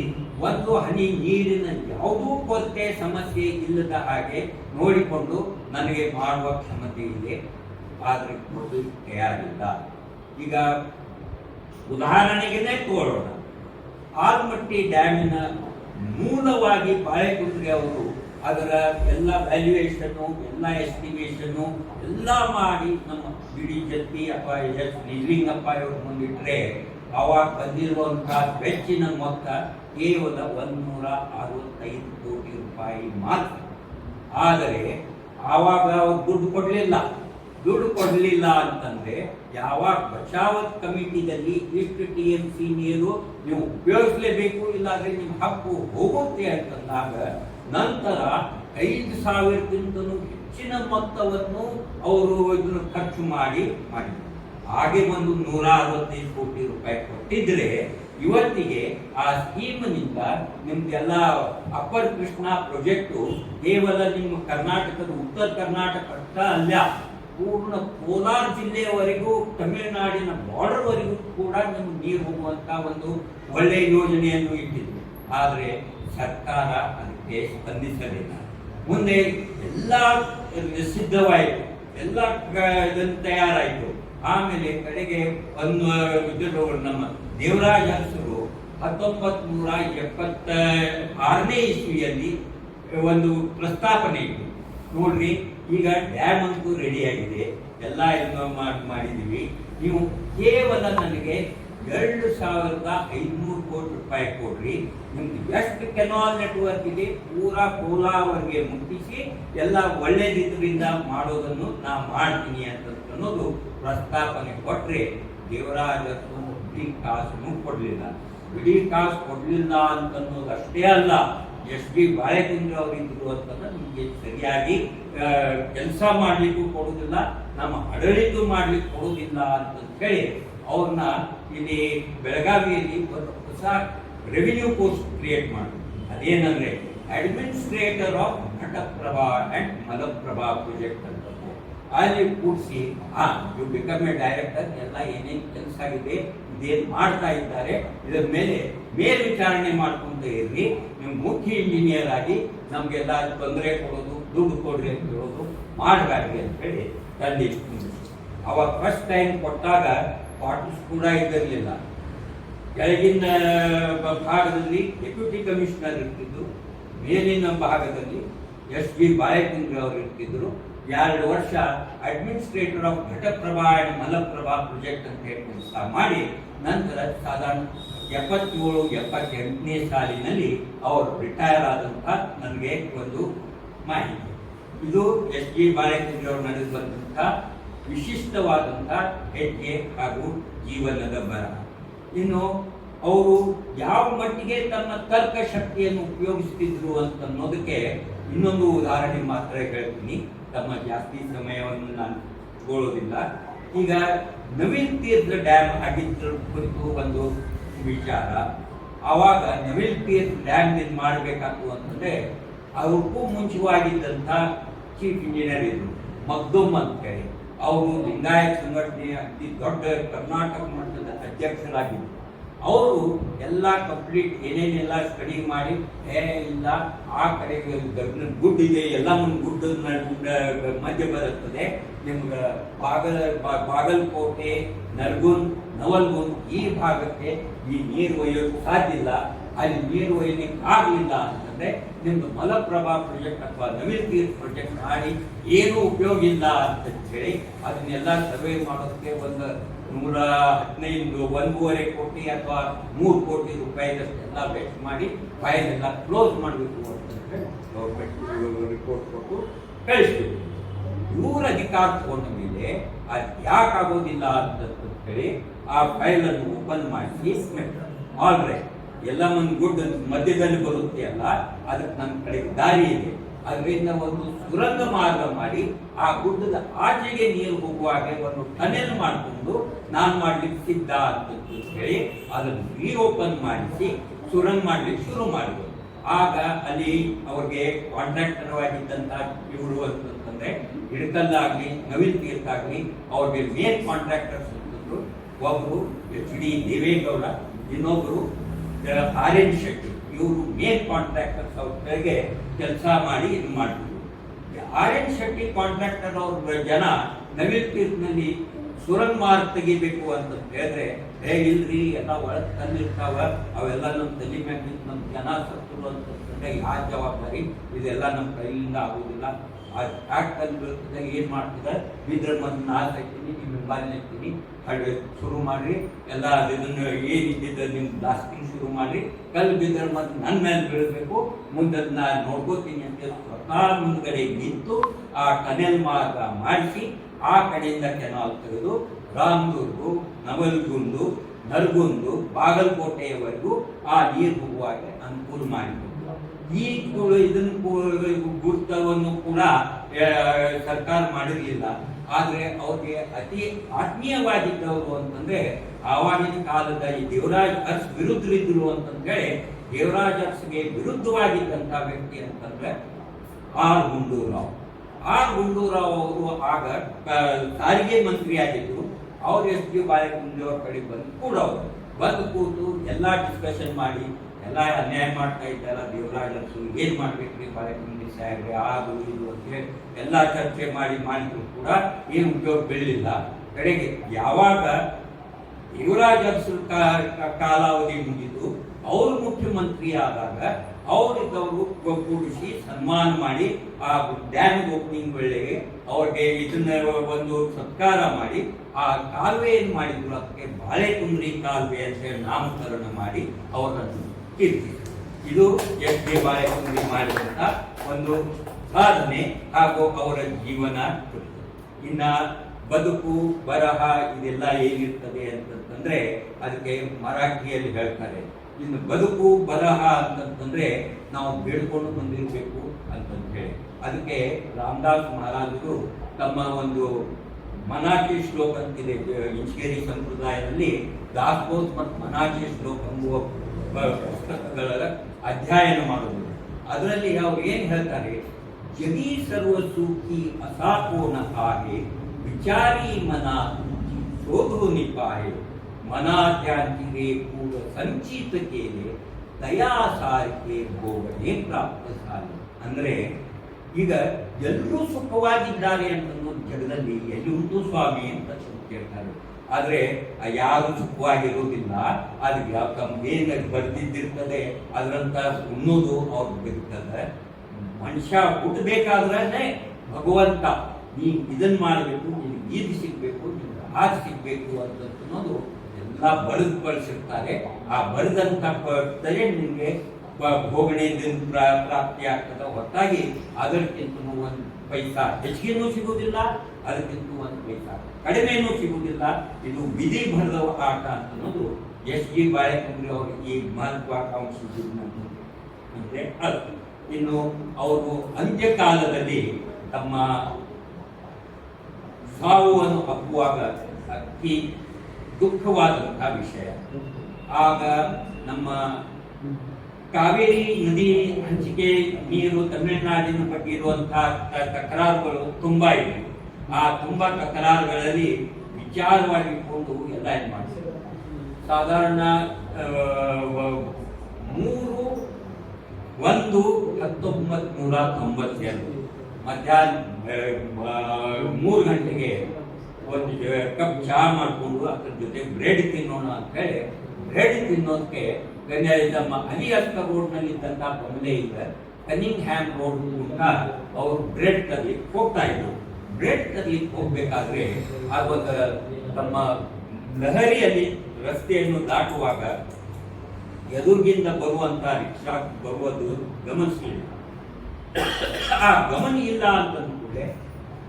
ಒಂದು ಹನಿ ನೀರಿನ ಯಾವುದೂ ಕೊರತೆ ಸಮಸ್ಯೆ ಇಲ್ಲದ ಹಾಗೆ ನೋಡಿಕೊಂಡು ನನಗೆ ಮಾಡುವ ಕ್ಷಮತೆ ಇದೆ. ಆದರೆ ಕೊಡು ತಯಾರಿಲ್ಲ ಈಗ ಉದಾಹರಣೆಗೆ ತೋರೋಣ ಆಲ್ಮಟ್ಟಿ ಡ್ಯಾಮಿನ ಮೂಲವಾಗಿ ಬಾಳೆಕುಂದ್ರಿ ಅವರು ಅದರ ಎಲ್ಲ ವ್ಯಾಲ್ಯೂಯೇಷನ್ನು ಎಲ್ಲ ಎಸ್ಟಿಮೇಷನ್ನು ಎಲ್ಲ ಮಾಡಿ ನಮ್ಮ ಬಿಡಿ ಜತ್ತಿ ಅಪ್ಪ ಎಸ್ ನಿಜಲಿಂಗಪ್ಪ ಇವ್ರ ಮುಂದಿಟ್ಟರೆ ಅವಾಗ ಬಂದಿರುವಂತಹ ವೆಚ್ಚಿನ ಮೊತ್ತ ಕೇವಲ ಒಂದೂರ ಅರವತ್ತೈದು ಕೋಟಿ ರೂಪಾಯಿ ಮಾತ್ರ. ಆದರೆ ಆವಾಗ ಅವ್ರು ದುಡ್ಡು ಕೊಡಲಿಲ್ಲ. ದುಡ್ಡು ಕೊಡಲಿಲ್ಲ ಅಂತಂದ್ರೆ ಯಾವಾಗ ಬಚಾವತ್ ಕಮಿಟಿದಲ್ಲಿ ಇಷ್ಟು ಟಿ ಎಂ ಸಿ ನೀರು ನೀವು ಉಪಯೋಗಿಸಲೇಬೇಕು ಇಲ್ಲಾಂದ್ರೆ ನಿಮ್ಮ ಹಕ್ಕು ಹೋಗುತ್ತೆ ಅಂತಂದಾಗ ನಂತರ ಐದು ಸಾವಿರಕ್ಕಿಂತಲೂ ಹೆಚ್ಚಿನ ಮೊತ್ತವನ್ನು ಅವರು ಇದನ್ನು ಖರ್ಚು ಮಾಡಿ ಮಾಡಿದ್ರು. ಹಾಗೆ ಒಂದು ನೂರ ಅರವತ್ತೈದು ಕೋಟಿ ರೂಪಾಯಿ ಕೊಟ್ಟಿದ್ರೆ ಇವತ್ತಿಗೆ ಆ ಸ್ಕೀಮ್ನಿಂದ ನಿಮ್ಗೆಲ್ಲ ಅಪ್ಪರ್ ಕೃಷ್ಣ ಪ್ರಾಜೆಕ್ಟು ಕೇವಲ ನಿಮ್ಮ ಕರ್ನಾಟಕದ ಉತ್ತರ ಕರ್ನಾಟಕ ಅಲ್ಲ ಪೂರ್ಣ ಕೋಲಾರ ಜಿಲ್ಲೆಯವರೆಗೂ, ತಮಿಳುನಾಡಿನ ಬಾರ್ಡರ್ವರೆಗೂ ಕೂಡ ನಮಗೆ ನೀರು ಹೋಗುವಂತ ಒಂದು ಒಳ್ಳೆಯ ಯೋಜನೆಯನ್ನು ಇಟ್ಟಿದ್ರು. ಆದರೆ ಸರ್ಕಾರ ಅದಕ್ಕೆ ಸ್ಪಂದಿಸಲಿಲ್ಲ. ಮುಂದೆ ಎಲ್ಲ ಸಿದ್ಧವಾಯಿತು ಎಲ್ಲ ಇದನ್ನು ತಯಾರಾಯಿತು. ಆಮೇಲೆ ಕಡೆಗೆ ಒಂದು ಇದ್ರು ನಮ್ಮ ದೇವರಾಜ ಅರಸರು ಹತ್ತೊಂಬತ್ ನೂರ ಎಪ್ಪತ್ತ ಆರನೇ ಇಸ್ವಿಯಲ್ಲಿ ಒಂದು ಪ್ರಸ್ತಾಪನೆ ಇತ್ತು. ನೋಡ್ರಿ ಈಗ ಡ್ಯಾಮ್ ಅಂತೂ ರೆಡಿ ಆಗಿದೆ. ಎಲ್ಲ ಏನೋ ಮಾಡಿ, ಮಾಡಿದೀವಿ. ನೀವು ಕೇವಲ ನನಗೆ ಎರಡು ಸಾವಿರದ ಐದುನೂರು ಕೋಟಿ ರೂಪಾಯಿ ಕೊಡ್ರಿ. ನಿಮ್ಗೆ ಎಷ್ಟು ಕೆನಾಲ್ ನೆಟ್ವರ್ಕ್ ಇದೆ, ಪೂರಾ ಕೋಲಾವರೆಗೆ ಮುಟ್ಟಿಸಿ ಎಲ್ಲ ಒಳ್ಳೇದಿದ್ರಿಂದ ಮಾಡೋದನ್ನು ನಾ ಮಾಡ್ತೀನಿ ಅಂತ ಅನ್ನೋದು ಪ್ರಸ್ತಾಪನೆ ಕೊಟ್ಟರೆ ದೇವರಾಜ ಬಿಡಿ ಕಾಸನ್ನು ಕೊಡ್ಲಿಲ್ಲ. ಬಿಡಿ ಕಾಸು ಕೊಡ್ಲಿಲ್ಲ ಅಂತನ್ನೋದು ಅಷ್ಟೇ ಅಲ್ಲ. ಎಸ್ ಬಿ ಬಾಳೆಕುಂದ್ರ ಅವರು ಇದ್ರು ಅಂತಂದ್ರೆ ನಿಮಗೆ ಸರಿಯಾಗಿ ಕೆಲಸ ಮಾಡಲಿಕ್ಕೂ ಕೊಡುವುದಿಲ್ಲ ನಮ್ಮ ಆಡಳಿತ ಮಾಡ್ಲಿಕ್ಕೆ ಕೊಡೋದಿಲ್ಲ ಅಂತ ಹೇಳಿ ಅವ್ರನ್ನ ಇಲ್ಲಿ ಬೆಳಗಾವಿಯಲ್ಲಿ ಒಂದು ಹೊಸ ರೆವಿನ್ಯೂ ಕೋರ್ಸ್ ಕ್ರಿಯೇಟ್ ಮಾಡಿದ್ರು ಅದೇನಂದ್ರೆ administrator of Ghataprabha and Malaprabha project ಅಂತ ಅಲ್ಲಿ ಕೂಡಿಸಿ, ಆ ಯು ಬಿಕಮ್ ಎ ಡೈರೆಕ್ಟರ್ ಎಲ್ಲ ಏನೇನು ಕೆಲಸ ಆಗಿದೆ ಇದೇನು ಮಾಡ್ತಾ ಇದ್ದಾರೆ, ಇದರ ಮೇಲೆ ಮೇಲ್ವಿಚಾರಣೆ ಮಾಡ್ಕೊಂತ ಇರ್ರಿ. ನೀವು ಮುಖ್ಯ ಇಂಜಿನಿಯರ್ ಆಗಿ ನಮಗೆಲ್ಲ ತೊಂದರೆ ಕೊಡೋದು, ದುಡ್ಡು ಕೊಡ್ರಿ ಅಂತ ಹೇಳೋದು ಮಾಡಬೇಡ್ರಿ ಅಂತ ಹೇಳಿ ತಂದೆ ಅವಾಗ ಫಸ್ಟ್ ಟೈಮ್ ಕೊಟ್ಟಾಗ ಕ್ವಾರ್ಟರ್ಸ್ ಕೂಡ ಇದ್ದಿರಲಿಲ್ಲ. ಕೆಳಗಿನ ಭಾಗದಲ್ಲಿ ಡೆಪ್ಯೂಟಿ ಕಮಿಷನರ್ ಇರ್ತಿದ್ರು, ಮೇಲಿನ ಭಾಗದಲ್ಲಿ ಎಸ್ ಬಿ ಬಾಳೆಕುಂದ್ರ ಅವರು ಇರ್ತಿದ್ರು. ಎರಡು ವರ್ಷ administrator of Ghataprabha and Malaprabha project ಅಂತ ಹೇಳಿ ಮಾಡಿ ನಂತರ ಸಾಧಾರಣ ಎಪ್ಪತ್ತೇಳು, ಎಪ್ಪತ್ತೆಂಟನೇ ಸಾಲಿನಲ್ಲಿ ಅವರು ರಿಟೈರ್ ಆದಂತ ನನಗೆ ಒಂದು ಮಾಹಿತಿ. ಇದು ಎಸ್ ಜಿ ಬಾಳೆಕುಂದ್ರ ಅವರು ನಡೆದು ಬಂದಂತಹ ವಿಶಿಷ್ಟವಾದಂತಹ ಹೆಜ್ಜೆ ಹಾಗೂ ಜೀವನದ ಬರ. ಇನ್ನು ಅವರು ಯಾವ ಮಟ್ಟಿಗೆ ತಮ್ಮ ತರ್ಕ ಶಕ್ತಿಯನ್ನು ಉಪಯೋಗಿಸ್ತಿದ್ರು ಅಂತ ಅನ್ನೋದಕ್ಕೆ ಇನ್ನೊಂದು ಉದಾಹರಣೆ ಮಾತ್ರ ಹೇಳ್ತೀನಿ. ತಮ್ಮ ಜಾಸ್ತಿ ಸಮಯವನ್ನು ನಾನು ತಗೊಳ್ಳೋದಿಲ್ಲ ಈಗ ನವೀನ್ ತೀರ್ಥ ಡ್ಯಾಮ್ ಆಗಿದ್ರ ಕುರಿತು ಒಂದು ವಿಚಾರ. ಆವಾಗ ನವೀನ್ ತೀರ್ಥ ಡ್ಯಾಮ್ ಇದು ಮಾಡಬೇಕಾಗ್ತು ಅಂತಂದ್ರೆ ಅವಕ್ಕೂ ಮುಂಚೆವಾಗಿದ್ದಂಥ ಚೀಫ್ ಇಂಜಿನಿಯರ್ ಇದ್ರು, ಮಗ್ದುಮ್ ಅಂತ ಹೇಳಿ ಅವರು ಲಿಂಗಾಯತ್ ಸಂಘಟನೆಯ ಅತಿ ದೊಡ್ಡ ಕರ್ನಾಟಕ ಮಟ್ಟದ ಅಧ್ಯಕ್ಷರಾಗಿದ್ದರು ಅವರು ಎಲ್ಲ ಕಂಪ್ಲೀಟ್ ಏನೇನೆಲ್ಲ ಸ್ಟಡಿ ಮಾಡಿ, ಏ, ಇಲ್ಲ, ಆ ಕಡೆ ಗುಡ್ ಇದೆ, ಎಲ್ಲ ಒಂದು ಗುಡ್ಡದ ಮಧ್ಯೆ ಬರುತ್ತದೆ. ನಿಮ್ಗೆ ಬಾಗಲ ಬಾಗಲಕೋಟೆ, ನರ್ಗುನ್, ನವಲ್ಗುನ್ ಈ ಭಾಗಕ್ಕೆ ಈ ನೀರು ಒಯ್ಯೋಕೆ ಸಾಧ್ಯ ಇಲ್ಲ. ಅಲ್ಲಿ ನೀರು ಒಯ್ಯಲಿಕ್ಕೆ ಆಗಲಿಲ್ಲ ಅಂತಂದ್ರೆ ನಿಮ್ದು ಮಲಪ್ರಭಾ ಪ್ರಾಜೆಕ್ಟ್ ಅಥವಾ ನವೀನ್ ತೀರ್ ಪ್ರಾಜೆಕ್ಟ್ ಮಾಡಿ ಏನೂ ಉಪಯೋಗ ಇಲ್ಲ ಅಂತ ಹೇಳಿ ಅದನ್ನೆಲ್ಲ ಸರ್ವೆ ಮಾಡೋದಕ್ಕೆ ಒಂದು ನೂರ ಹದಿನೈದು, ಒಂದೂವರೆ ಕೋಟಿ ಅಥವಾ ಮೂರು ಕೋಟಿ ರೂಪಾಯಿದಷ್ಟೆಲ್ಲ ವೆಸ್ಟ್ ಮಾಡಿ ಫೈಲ್ ಎಲ್ಲ ಕ್ಲೋಸ್ ಮಾಡಬೇಕು ಅಂತಂದ್ರೆ ಗೌರ್ಮೆಂಟ್ ರಿಪೋರ್ಟ್ ಕೊಟ್ಟು ಕಳಿಸ್ಬೇಕು ಇವ್ರ ಅಧಿಕಾರ ತಗೊಂಡ ಮೇಲೆ ಅದು ಯಾಕೆ ಆಗೋದಿಲ್ಲ ಅಂತ ಹೇಳಿ ಆ ಫೈಲ್ ಅನ್ನು ಓಪನ್ ಮಾಡಿ. ಆಲ್ ರೈಟ್ ಎಲ್ಲ ಒಂದು ಗುಡ್ ಮಧ್ಯದಲ್ಲಿ ಬರುತ್ತೆ ಅಲ್ಲ? ಅದಕ್ಕೆ ನನ್ನ ಕಡೆ ದಾರಿ ಇದೆ. ಅದರಿಂದ ಒಂದು ಸುರಂಗ ಮಾರ್ಗ ಮಾಡಿ ಆ ಗುಡ್ಡದ ಆಚೆಗೆ ನೀರು ಹೋಗುವ ಹಾಗೆ ಒಂದು ಟನೆಲ್ ಮಾಡಿಕೊಂಡು ನಾನು ಮಾಡ್ಲಿಕ್ಕೆ ಸಿದ್ಧ ಅಂತ ಹೇಳಿ ಅದನ್ನು ರೀಓಪನ್ ಮಾಡಿಸಿ ಸುರಂಗ ಮಾಡ್ಲಿಕ್ಕೆ ಶುರು ಮಾಡಿದ್ರು. ಆಗ ಅಲ್ಲಿ ಅವ್ರಿಗೆ ಕಾಂಟ್ರಾಕ್ಟರ್ ಇವರು ಅಂತಂದ್ರೆ ಹಿಡಕಲ್ಲಾಗ್ಲಿ ನವೀನ್ ತೀರ್ಥ ಆಗ್ಲಿ ಅವ್ರಿಗೆ ಮೇನ್ ಕಾಂಟ್ರಾಕ್ಟರ್ಸ್ ಒಬ್ರು ಎಚ್ ಡಿ ದೇವೇಗೌಡ, ಇನ್ನೊಬ್ರು ಆರ್ ಎನ್ ಶೆಟ್ಟಿ. ಇವರು ಮೇನ್ ಕಾಂಟ್ರಾಕ್ಟರ್ಸ್ ಅವ್ರ ಕೆಲಸ ಮಾಡಿ ಇದು ಮಾಡಿದ್ರು ಆರ್ ಎನ್ ಶೆಟ್ಟಿ ಕಾಂಟ್ರಾಕ್ಟರ್ ಅವ್ರ ಜನ ನವಿಲ್ ತೀರ್ಥನಲ್ಲಿ ಸುರಂಗ ಮಾರ್ಗ ತೆಗಿಬೇಕು ಅಂತ ಹೇಳಿದ್ರೆ ಹೇ ಇಲ್ರಿ, ಎಲ್ಲ ಒಳಗೆ ತಂದಿರ್ತಾವ ಅವೆಲ್ಲ ನಮ್ಮ ತಲೆ ಮ್ಯಾಗ ನಮ್ಮ ನಮ್ ಜನ ಸತ್ತರು ಅಂತ ಯಾವ ಜವಾಬ್ದಾರಿ? ಇದೆಲ್ಲ ನಮ್ಮ ಕೈಯಿಂದ ಆಗುದಿಲ್ಲ. ಆ ಟ್ಯಾಕ್ಟರ್ ಏನು ಮಾಡ್ತಿದ್ದ? ಬಿದ್ರ ಮತ್ತೆ ಹಾಕ್ತೀನಿ ನಿಮ್ಮ ಹಿಂಬಾಲಿನ ಹಳ್ಳಿ ಶುರು ಮಾಡ್ರಿ. ಎಲ್ಲ ಅದನ್ನ ಏನಿದ್ದ ನಿಮ್ಮ ಬ್ಲಾಸ್ಟಿಂಗ್ ಶುರು ಮಾಡ್ರಿ. ಕಲ್ಲು ಬಿದ್ದರೆ ಮತ್ತು ನನ್ನ ಮೇಲೆ ಬೀಳಬೇಕು. ಮುಂದೆ ನಾ ನೋಡ್ಕೋತೀನಿ ಅಂತ ಸ್ವತಃ ಮುಂದ್ಗಡೆ ನಿಂತು ಆ ಕನೆಲ್ ಮಾರ್ಗ ಮಾಡಿಸಿ, ಆ ಕಡೆಯಿಂದ ಕೆನಾಲ್ ತೆಗೆದು ರಾಮದುರ್ಗು, ನವಲ್ಗುಂದು ನಲ್ಗುಂದು ಬಾಗಲಕೋಟೆಯವರೆಗೂ ಆ ನೀರು ಹೋಗುವಾಗೆ ಅನುಕೂಲ ಮಾಡಿಕೊಟ್ರು ಈ ಇದನ್ನು ಗುರುತವನ್ನು ಕೂಡ ಸರ್ಕಾರ ಮಾಡಿರಲಿಲ್ಲ. ಆದ್ರೆ ಅವ್ರಿಗೆ ಅತಿ ಆತ್ಮೀಯವಾಗಿದ್ದವರು ಅಂತಂದ್ರೆ, ಆವಾಗಿನ ಕಾಲದ ಈ ದೇವರಾಜ್ ಅರ್ಸ್ ವಿರುದ್ಧರಿದ್ರು ಅಂತಂದ್ರೆ, ದೇವರಾಜ್ ಅರ್ಸ್ಗೆ ವಿರುದ್ಧವಾಗಿದ್ದಂತ ವ್ಯಕ್ತಿ ಅಂತಂದ್ರೆ ಆರ್ ಗುಂಡೂರಾವ್. ಆರ್ ಗುಂಡೂರಾವ್ ಅವರು ಆಗ ಸಾರಿಗೆ ಮಂತ್ರಿ ಆಗಿದ್ರು ಅವ್ರು ಎಸ್ ಪಿ ಬಾಳೆಗುಂಡಿಯವ್ರ ಕಡೆ ಬಂದು ಕೂಡ ಬಂದು ಕೂತು ಎಲ್ಲಾ ಡಿಸ್ಕಷನ್ ಮಾಡಿ ಎಲ್ಲ ಅನ್ಯಾಯ ಮಾಡ್ತಾ ಇದ್ದಲ್ಲ ದೇವರಾಜ ಏನ್ ಮಾಡ್ಬೇಕ್ರಿ ಬಾಲಕಮಂಡಿ ಸಾಹೇಬ್ರೆ? ಅದು ಇದು ಅಂತ ಎಲ್ಲ ಚರ್ಚೆ ಮಾಡಿ ಮಾಡಿದ್ರು ಕೂಡ ಏನು ಉದ್ಯೋಗ ಬೀಳಲಿಲ್ಲ ಕಡೆಗೆ ಯಾವಾಗ ದೇವರಾಜ್ ಕಾಲಾವಧಿ ಮುಗಿದು ಅವರು ಮುಖ್ಯಮಂತ್ರಿ ಆದಾಗ ಅವರಿದ್ದವರು ಕೂಡಿಸಿ ಸನ್ಮಾನ ಮಾಡಿ ಆ ಡ್ಯಾಮ್ ಓಪನಿಂಗ್ ವೇಳೆಗೆ ಅವ್ರಿಗೆ ಇದನ್ನ ಒಂದು ಸತ್ಕಾರ ಮಾಡಿ ಆ ಕಾಲುವೆ ಏನ್ ಮಾಡಿದ್ರು? ಅದಕ್ಕೆ ಬಾಳೆ ಕುಂದ್ರಿ ಕಾಲುವೆ ಅಂತ ನಾಮಕರಣ ಮಾಡಿ ಅವರನ್ನು ಕೀರ್ತಿ ಇದು ಎಸ್ ಡಿ ಬಾಳೆ ಕುಂದ್ರಿ ಮಾಡಿದಂತ ಒಂದು ಸಾಧನೆ ಹಾಗೂ ಅವರ ಜೀವನ ಕುರಿತು. ಇನ್ನ ಬದುಕು, ಬರಹ ಇದೆಲ್ಲ ಏನಿರ್ತದೆ ಅಂತಂದ್ರೆ ಅದಕ್ಕೆ ಮರಾಠಿಯಲ್ಲಿ ಹೇಳ್ತಾರೆ. ಇನ್ನು ಬದುಕು, ಬರಹ ಅಂತಂತಂದ್ರೆ ನಾವು ಬೇಡ್ಕೊಂಡು ಬಂದಿರಬೇಕು ಅಂತಂತ ಹೇಳಿ ಅದಕ್ಕೆ ರಾಮದಾಸ್ ಮಹಾರಾಜರು ತಮ್ಮ ಒಂದು ಮನಾಟಿ ಶ್ಲೋಕ ಅಂತಿದೆ ಇಂಜಿನಿಯರಿಂಗ್ ಸಂಪ್ರದಾಯದಲ್ಲಿ ದಾಸ್ಬೋಸ್ ಮತ್ತು ಮನಾಟಿ ಶ್ಲೋಕ ಎಂಬುವ (laughs) ಅಧ್ಯಯನ ಮಾಡೋದು ಅದರಲ್ಲಿ ಅವ್ರು ಏನ್ ಹೇಳ್ತಾರೆ? ಜಗಿ ಸರ್ವ ಸೂಖಿ ಅಸಾಕೋನ ಹಾಗೆ, ವಿಚಾರಿ ಮನ ಸೂಚಿ ಶೋಧೋ ನಿಪಾಯೆ, ಮನ ತ್ಯಾಗಿರೆ ಕೂಡ ಸಂಚಿತ ಕೇಲೆ, ದಯಾ ಸಾರಿಗೆ ಭೋಗನೆ ಪ್ರಾಪ್ತ ಸಾಲಿ ಅಂದ್ರೆ, ಈಗ ಎಲ್ಲರೂ ಸುಖವಾಗಿದ್ದಾರೆ ಅಂತನ್ನೋದು ಜಗದಲ್ಲಿ ಎಲ್ಲಿ ಉಂಟು ಸ್ವಾಮಿ ಅಂತ ಕೇಳ್ತಾರೆ. ಆದ್ರೆ ಯಾರು ಸುಖವಾಗಿರುವುದಿಲ್ಲ ಅದಕ್ಕೆ ಯಾವ ತಮ್ಗೇನು ಬರ್ದಿದ್ದಿರ್ತದೆ ಅದರಂತ ಉಣ್ಣೋದು ಅವ್ರಿಗೆ ಬಿಡ್ತದೆ. ಮನುಷ್ಯ ಹುಟ್ಟಬೇಕಾದ್ರೆ ಭಗವಂತ ನೀ ಇದನ್ ಮಾಡಬೇಕು ನಿನಗೆ ಈದ್ ಸಿಗ್ಬೇಕು ನಿನ್ಗೆ ಹಾಗೆ ಸಿಗ್ಬೇಕು ಅಂತ ಅನ್ನೋದು ಎಲ್ಲ ಬರೆದು ಬಳಸಿರ್ತಾರೆ ಆ ಬರೆದಂತ ಪಟ್ಟರೆ ನಿಮ್ಗೆ ಭೋಗಣೆಯಿಂದ ಪ್ರಾ- ಪ್ರಾಪ್ತಿ ಆಗ್ತದೆ. ಹೊರತಾಗಿ ಅದಕ್ಕಿಂತ ಒಂದು ಪೈಸಾ ಹೆಚ್ಚಿಗೆನೂ ಸಿಗುವುದಿಲ್ಲ ಅದಕ್ಕಿಂತ ಒಂದು ಪೈಸಾ. ಕಡಿಮೆನೂ ಸಿಗುವುದಿಲ್ಲ ಇದು ವಿಧಿ ಬರೆದವ ಆಟ ಅಂತ ಅನ್ನೋದು ಎಸ್ ಜಿ ಬಾಳೆಕಂದ್ರಿ ಅವರು ಈ ಮಹತ್ವಾಕಾಂಕ್ಷಿ ಅಂದ್ರೆ ಅದು. ಇನ್ನು ಅವರು ಅಂತ್ಯಕಾಲದಲ್ಲಿ ತಮ್ಮ ಸಾವನ್ನು ಅಪ್ಪುವಾಗ ಅತಿ ದುಃಖವಾದಂತಹ ವಿಷಯ. ಆಗ ನಮ್ಮ ಕಾವೇರಿ ನದಿ ಹಂಚಿಕೆ ನೀರು ತಮಿಳುನಾಡಿನ ಬಗ್ಗೆ ಇರುವಂತಹ ತಕರಾರುಗಳು ತುಂಬಾ ಇವೆ. ಆ ತುಂಬಾ ತಕರಾರುಗಳಲ್ಲಿ ಕೂತು ಎಲ್ಲ ಇದು ಮಾಡ್ತಾರೆ ಸಾಧಾರಣ ಮೂರು, ಒಂದು ಹತ್ತೊಂಬತ್ತು ನೂರ ತೊಂಬತ್ತೆರಡು. ಮಧ್ಯಾಹ್ನ ಮೂರು ಗಂಟೆಗೆ ಒಂದು ಕಪ್ ಚಹಾ ಮಾಡಿಕೊಂಡು ಅದ್ರ ಜೊತೆ ಬ್ರೆಡ್ ತಿನ್ನೋಣ ಅಂತ ಹೇಳಿ, ಬ್ರೆಡ್ ತಿನ್ನೋದಕ್ಕೆ ನಮ್ಮ ಅಲಿ ಅಸ್ಕರ್ ರೋಡ್ನಲ್ಲಿ ಇದ್ದಂಥ ಇದ್ದ ಕನಿಂಗ್ ಹ್ಯಾಮ್ ರೋಡ್ ಮೂಲಕ ಅವರು ಬ್ರೆಡ್ ತರಲಿಕ್ಕೆ ಹೋಗ್ತಾ ಇದ್ರು. ಬ್ರೆಡ್ ತರ್ಲಿಕ್ಕೆ ಹೋಗ್ಬೇಕಾದ್ರೆ ಆವಾಗ ತಮ್ಮ ಲಹರಿಯಲ್ಲಿ ರಸ್ತೆಯನ್ನು ದಾಟುವಾಗ ಎದುರಿಗಿಂದ ಬರುವಂತ ರಿಕ್ಷಾ ಬರುವುದು ಗಮನಿಸಲಿಲ್ಲ ಆ ಗಮನ ಇಲ್ಲ ಅಂತಂದ ಕೂಡಲೇ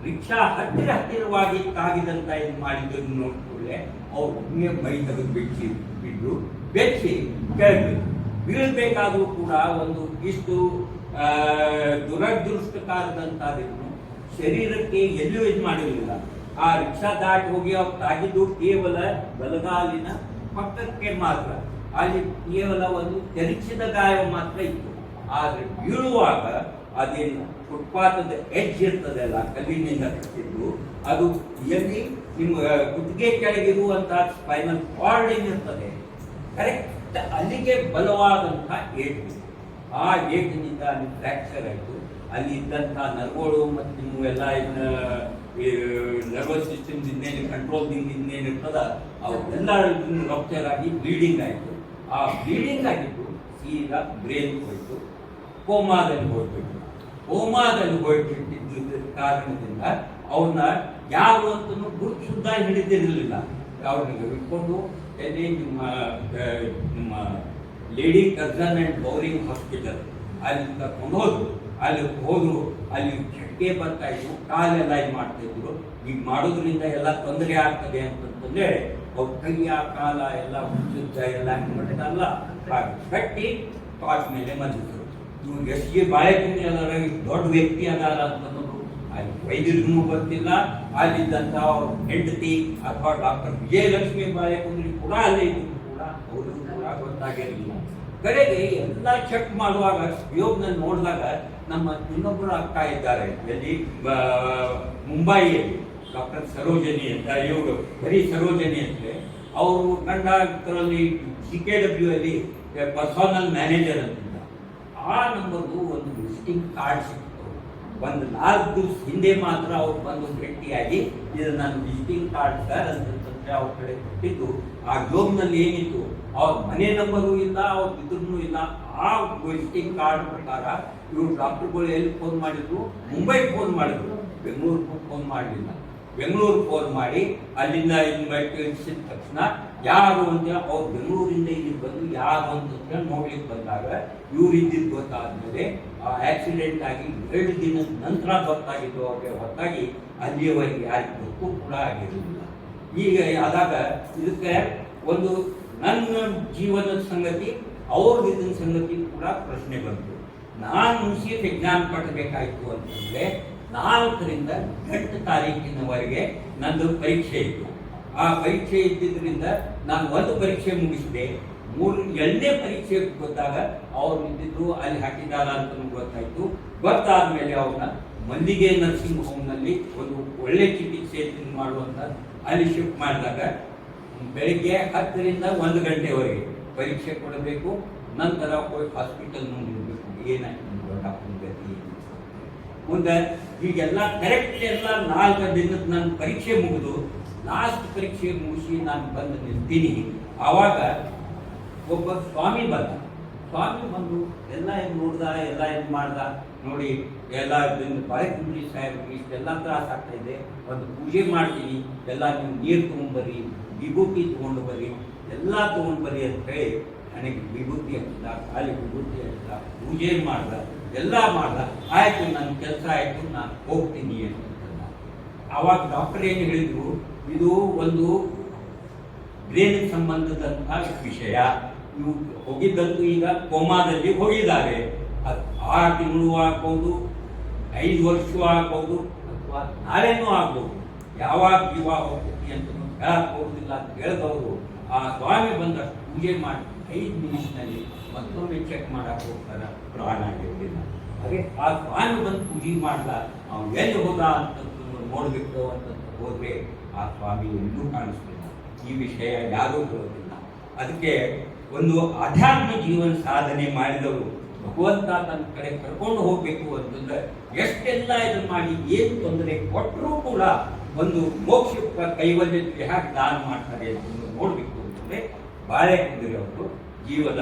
ರಿಕ್ಷಾ ಹತ್ತಿರ ಹತ್ತಿರವಾಗಿ ತಾಗಿದಂತ ಇದು ಮಾಡಿದ್ದನ್ನು ನೋಡ್ಕೊಳ್ಳೆ ಅವ್ರು ಒಮ್ಮೆ ಮೈ ತೆಗೆದು ಬೆಚ್ಚಿ ಬಿದ್ದು ಬೆಚ್ಚಿ ಕೆಳಗೆ ಬೀಳ್ಬೇಕಾದ್ರೂ ಕೂಡ ಒಂದು ಇಷ್ಟು ಆ, ದುರದೃಷ್ಟಕಾರದಂತಾದಿದ್ರು ಶರೀರಕ್ಕೆ ಎಲ್ಲೂ ಇದು ಮಾಡಿರಲಿಲ್ಲ. ಆ ರಿಕ್ಷಾ ದಾಟಿ ಹೋಗಿ ಅವ್ರು ತಾಗಿದ್ದು ಕೇವಲ ಬಲಗಾಲಿನ ಪಕ್ಕಕ್ಕೆ ಮಾತ್ರ. ಅಲ್ಲಿ ಕೇವಲ ಒಂದು ತೆರಿಚಿದ ಗಾಯ ಮಾತ್ರ ಇತ್ತು. ಆದ್ರೆ ಬೀಳುವಾಗ ಅದೇನು ಫುಟ್ಪಾತದ ಎಡ್ಜ್ ಇರ್ತದಲ್ಲ ಕಲ್ಲಿನಿಂದ ಕಟ್ಟಿದ್ದು, ಅದು ಎಲ್ಲಿ ನಿಮ್ಮ ಕುತ್ತಿಗೆ ಕೆಳಗಿರುವಂತಹ ಸ್ಪೈನಲ್ ಕಾರ್ಡ್ ಏನಿರ್ತದೆ ಕರೆಕ್ಟ್ ಅಲ್ಲಿಗೆ ಬಲವಾದಂತಹ ಏಟು. ಆ ಏಟಿನಿಂದ ಅಲ್ಲಿ ಫ್ರ್ಯಾಕ್ಚರ್ ಆಯಿತು. ಅಲ್ಲಿ ಇದ್ದಂಥ ನರ್ಗಳು ಮತ್ತು ನಿಮ್ಮ ಎಲ್ಲ ನರ್ವಸ್ ಸಿಸ್ಟಮ್ ಇನ್ನೇನು ಕಂಟ್ರೋಲ್ ಇನ್ನೇನು ಇರ್ತದ ಅವೆಲ್ಲ ರಪ್ಚರ್ ಆಗಿ ಬ್ಲೀಡಿಂಗ್ ಆಯಿತು. ಆ ಬ್ಲೀಡಿಂಗ್ ಆಗಿದ್ದು ಸೀದಾ ಬ್ರೇನ್ ಹೋಯಿತು, ಕೋಮಾದಲ್ಲಿ ಹೋಗ್ಬಿಟ್ಟು ಕೋಮಾದಲ್ಲಿ ಹೋಗ್ಬಿಟ್ಟಿದ್ದ ಕಾರಣದಿಂದ ಅವನ್ನ ಯಾರು ಅಂತನೂ ಗುರುತು ಸುದ್ದ ಹಿಡಿದಿರಲಿಲ್ಲ. ಅವ್ರನ್ನ ಇಟ್ಕೊಂಡು ಎಲ್ಲಿ ನಿಮ್ಮ ನಿಮ್ಮ Lady Curzon and Bowring hospital ಅಲ್ಲಿ ಕರ್ಕೊಂಡು ಹೋದ್ರು. ಅಲ್ಲಿ ಹೋದ್ರು, ಅಲ್ಲಿ ಚಕ್ಕೆ ಬರ್ತಾ ಇದ್ರು ಕಾಲೆಲ್ಲ ಇದು ಮಾಡ್ತಾ ಇದ್ರು. ಈಗ ಮಾಡೋದ್ರಿಂದ ಎಲ್ಲ ತೊಂದರೆ ಆಗ್ತದೆ ಅಂತಂದ್ರೆ ಅವ್ರ ಕೈಯ ಕಾಲ ಎಲ್ಲ ಹುಚ್ಚುದ್ದ ಎಲ್ಲ ಮಾಡಿದಲ್ಲ ಕಟ್ಟಿ ಟಾಚ್ ಮೇಲೆ ಮಲಗಿದ್ರು ಇವ್ರು ಎಷ್ಟು ಬಾಳೆಕುಂಡಿ ಅದಾರ ದೊಡ್ಡ ವ್ಯಕ್ತಿ ಅದಾರ ಅಂತಂದ್ರು ಅಲ್ಲಿ ವೈದ್ಯರಿಗೂ ಗೊತ್ತಿಲ್ಲ. ಅಲ್ಲಿದ್ದಂತ ಅವ್ರ ಹೆಂಡತಿ ಅಥವಾ ಡಾಕ್ಟರ್ ವಿಜಯಲಕ್ಷ್ಮಿ ಬಾಳೆಕುಂಡಿ ಕೂಡ ಅಲ್ಲೇ ಇದ್ರು ಕೂಡ ಅವ್ರಿಗೂ ಕೂಡ ಗೊತ್ತಾಗಿರಲಿಲ್ಲ ಕಡೆಗೆ ಎಲ್ಲ ಚೆಕ್ ಮಾಡುವಾಗ ಯೋಗನಲ್ಲಿ ನೋಡಿದಾಗ ನಮ್ಮ ಇನ್ನೊಬ್ಬರು ಅಕ್ಕ ಇದ್ದಾರೆ. ಎಲ್ಲಿ? ಮುಂಬೈಯಲ್ಲಿ. ಡಾಕ್ಟರ್ ಸರೋಜನಿ ಅಂತ ಇವರು. ಬರೀ ಸರೋಜನಿ ಅಂದರೆ ಅವರು ಕಂಡಕ್ಟರಲ್ಲಿ ಸಿ ಕೆ ಡಬ್ಲ್ಯೂ ಅಲ್ಲಿ ಪರ್ಸನಲ್ ಮ್ಯಾನೇಜರ್ ಅಂತಿದ್ದ ಆ ನಂಬರ್ಗೂ ಒಂದು ವಿಸಿಟಿಂಗ್ ಕಾರ್ಡ್ ಒಂದು ನಾಲ್ಕು ದಿವಸ ಹಿಂದೆ ಮಾತ್ರ ಅವ್ರು ಬಂದು ಭೇಟಿಯಾಗಿ ಇದು ನನ್ನ ವಿಸಿಟಿಂಗ್ ಕಾರ್ಡ್ ಸರ್ ಅಂತಂದ್ರೆ ಅವ್ರ ಕಡೆ ಕೊಟ್ಟಿದ್ದು. ಆ ಜೋಬ್ನಲ್ಲಿ ಏನಿತ್ತು? ಅವ್ರ ಮನೆ ನಂಬರು ಇಲ್ಲ, ಅವ್ರ ಇದ್ರೂ ಇಲ್ಲ. ಆ ವಿಸಿಟಿಂಗ್ ಕಾರ್ಡ್ ಪ್ರಕಾರ ಇವ್ರು ಡಾಕ್ಟರ್ಗಳು ಎಲ್ಲಿ ಫೋನ್ ಮಾಡಿದ್ರು? ಮುಂಬೈ ಫೋನ್ ಮಾಡಿದ್ರು. ಬೆಂಗಳೂರಿಗೂ ಫೋನ್ ಮಾಡಲಿಲ್ಲ. ಬೆಂಗಳೂರು ಫೋನ್ ಮಾಡಿ ಅಲ್ಲಿಂದ ಇನ್ವೈಟೇಷನ್ ತಕ್ಷಣ ಯಾರು ಅಂತ ಅವ್ರು ಬೆಂಗಳೂರಿಂದ ಇಲ್ಲಿ ಬಂದು ಯಾರು ಅಂತ ನೋಡ್ಲಿಕ್ಕೆ ಬಂದಾಗ ಇವ್ರು ಇದ್ದಿದ್ದು ಗೊತ್ತಾದ್ಮೇಲೆ ಆ ಆಕ್ಸಿಡೆಂಟ್ ಆಗಿ ಎರಡು ದಿನದ ನಂತರ ಗೊತ್ತಾಗಿದ್ದು ಅವ್ರಿಗೆ ಹೊತ್ತಾಗಿ ಅಲ್ಲಿಯವರೆಗೆ ಯಾರಿಗೂ ಗೊತ್ತು ಕೂಡ ಆಗಿರಲಿಲ್ಲ. ಈಗ ಆದಾಗ ಇದಕ್ಕೆ ಒಂದು ನನ್ನ ಜೀವನದ ಸಂಗತಿ ಅವ್ರದ್ದು ಸಂಗತಿ ಕೂಡ ಪ್ರಶ್ನೆ ಬಂತು. ನಾನು ಸೀಟ್ ಎಕ್ಸಾಮ್ ಕಟ್ಟಬೇಕಾಯ್ತು ಅಂತಂದ್ರೆ ನಾಲ್ಕರಿಂದ ಎಂಟು ತಾರೀಕಿನವರೆಗೆ ನಂದು ಪರೀಕ್ಷೆ ಇತ್ತು. ಆ ಪರೀಕ್ಷೆ ಇದ್ದಿದ್ದರಿಂದ ನಾನು ಒಂದು ಪರೀಕ್ಷೆ ಮುಗಿಸಿದೆ. ಮೂರು ಎರಡನೇ ಪರೀಕ್ಷೆ ಗೊತ್ತಾಗ ಅವ್ರು ಇದ್ದಿದ್ದು ಅಲ್ಲಿ ಹಾಕಿದಾರ ಅಂತ ಗೊತ್ತಾಯಿತು. ಗೊತ್ತಾದ ಮೇಲೆ ಅವ್ರನ್ನ ಮಲ್ಲಿಗೆ ನರ್ಸಿಂಗ್ ಹೋಮ್ನಲ್ಲಿ ಒಂದು ಒಳ್ಳೆ ಚಿಕಿತ್ಸೆ ಮಾಡುವಂತ ಅಲ್ಲಿ ಶಿಫ್ಟ್ ಮಾಡಿದಾಗ ಬೆಳಿಗ್ಗೆ ಹತ್ತರಿಂದ ಒಂದು ಗಂಟೆವರೆಗೆ ಪರೀಕ್ಷೆ ಕೊಡಬೇಕು. ನಂತರ ಹೋಗಿ ಹಾಸ್ಪಿಟಲ್ ಮುಂದಿರಬೇಕು ಏನಾಯ್ತು ಡಾಕ್ಟರ್ ಗತಿ ಏನು? ಮುಂದೆ ಈಗೆಲ್ಲ ಕರೆಕ್ಟ್ ಎಲ್ಲ ನಾಲ್ಕು ದಿನದ ನಾನು ಪರೀಕ್ಷೆ ಮುಗಿದು ಲಾಸ್ಟ್ ಪರೀಕ್ಷೆ ಮುಗಿಸಿ ನಾನು ಬಂದು ನಿಲ್ತೀನಿ. ಆವಾಗ ಒಬ್ಬ ಸ್ವಾಮಿ ಬಂದ. ಸ್ವಾಮಿ ಬಂದು, ಎಲ್ಲ ಏನು ನೋಡ್ದ? ಎಲ್ಲ ಏನು ಮಾಡ್ದ? ನೋಡಿ, ಎಲ್ಲ ಬಾಳೆಕುಂಡಿ ಸಾಹೇಬ್ರಿಗೆ ಇಷ್ಟೆಲ್ಲ ತ್ರಾಸ ಆಗ್ತಾ ಇದೆ. ಒಂದು ಪೂಜೆ ಮಾಡ್ತೀನಿ. ಎಲ್ಲ ನೀವು ನೀರು ತೊಗೊಂಡ್ಬರ್ರಿ, ವಿಭೂತಿ ತೊಗೊಂಡು ಬರ್ರಿ ಎಲ್ಲ ತೊಗೊಂಡು ಬರ್ರಿ ಅಂತ ಹೇಳಿ ನನಗೆ ವಿಭೂತಿ ಹಚ್ಚಿದ, ಖಾಲಿ ವಿಭೂತಿ ಹಚ್ಚಿದ, ಪೂಜೆ ಮಾಡ್ದ, ಎಲ್ಲ ಮಾಡ್ದ. ಆಯ್ತು ನನ್ನ ಕೆಲಸ ಆಯಿತು, ನಾನು ಹೋಗ್ತೀನಿ ಅಂತಂದ ಆವಾಗ ಡಾಕ್ಟರ್ ಏನು ಹೇಳಿದ್ರು? ಇದು ಒಂದು ಬ್ರೇನ್ ಸಂಬಂಧದಂತಹ ವಿಷಯ. ಇವು ಹೋಗಿದ್ದಂತೂ ಈಗ ಕೋಮಾದಲ್ಲಿ ಹೋಗಿದ್ದಾರೆ. ಅದು ಆರು ತಿಂಗಳು ಆಗ್ಬೋದು, ಐದು ವರ್ಷ ಆಗ್ಬೋದು, ಅಥವಾ ನಾಳೆನೂ ಆಗ್ಬೋದು. ಯಾವಾಗ ಜೀವ ಹೋಗ್ತೀವಿ ಅಂತ ಹೇಳಕ್ ಹೋಗುದಿಲ್ಲ ಅಂತ ಹೇಳಿದವರು. ಆ ಸ್ವಾಮಿ ಬಂದ ಪೂಜೆ ಮಾಡಿ ಐದು ನಿಮಿಷದಲ್ಲಿ ಮತ್ತೊಮ್ಮೆ ಚೆಕ್ ಮಾಡಕ್ಕೆ ಹೋಗ್ತಾರ. ಪ್ರಾಣ ಆಗಿರಲಿಲ್ಲ ಹಾಗೆ ಆ ಸ್ವಾಮಿ ಬಂದು ಪೂಜೆ ಮಾಡ್ದ, ಅವ್ನು ಎಲ್ಲಿ ಹೋದ ಅಂತ ನೋಡ್ಬೇಕು ಅಂತ ಹೋದ್ರೆ ಆ ಸ್ವಾಮಿ ಎಲ್ಲೂ ಕಾಣಿಸ್ತಿಲ್ಲ ಈ ವಿಷಯ ಯಾರೂ ಬರೋದಿಲ್ಲ ಅದಕ್ಕೆ ಒಂದು ಆಧ್ಯಾತ್ಮ ಜೀವನ ಸಾಧನೆ ಮಾಡಿದವರು ಭಗವಂತ ತನ್ನ ಕಡೆ ಕರ್ಕೊಂಡು ಹೋಗ್ಬೇಕು ಅಂತಂದ್ರೆ ಎಷ್ಟೆಲ್ಲ ಇದನ್ನ ಮಾಡಿ ಏನು ತೊಂದರೆ ಕೊಟ್ಟರೂ ಕೂಡ ಒಂದು ಮೋಕ್ಷ ಕೈವಲ್ಯಕ್ಕೆ ಹೇಗೆ ದಾನ ಮಾಡ್ತಾರೆ ಅಂತ ನೋಡಬೇಕು ಅಂತಂದರೆ ಅವರು ಜೀವನ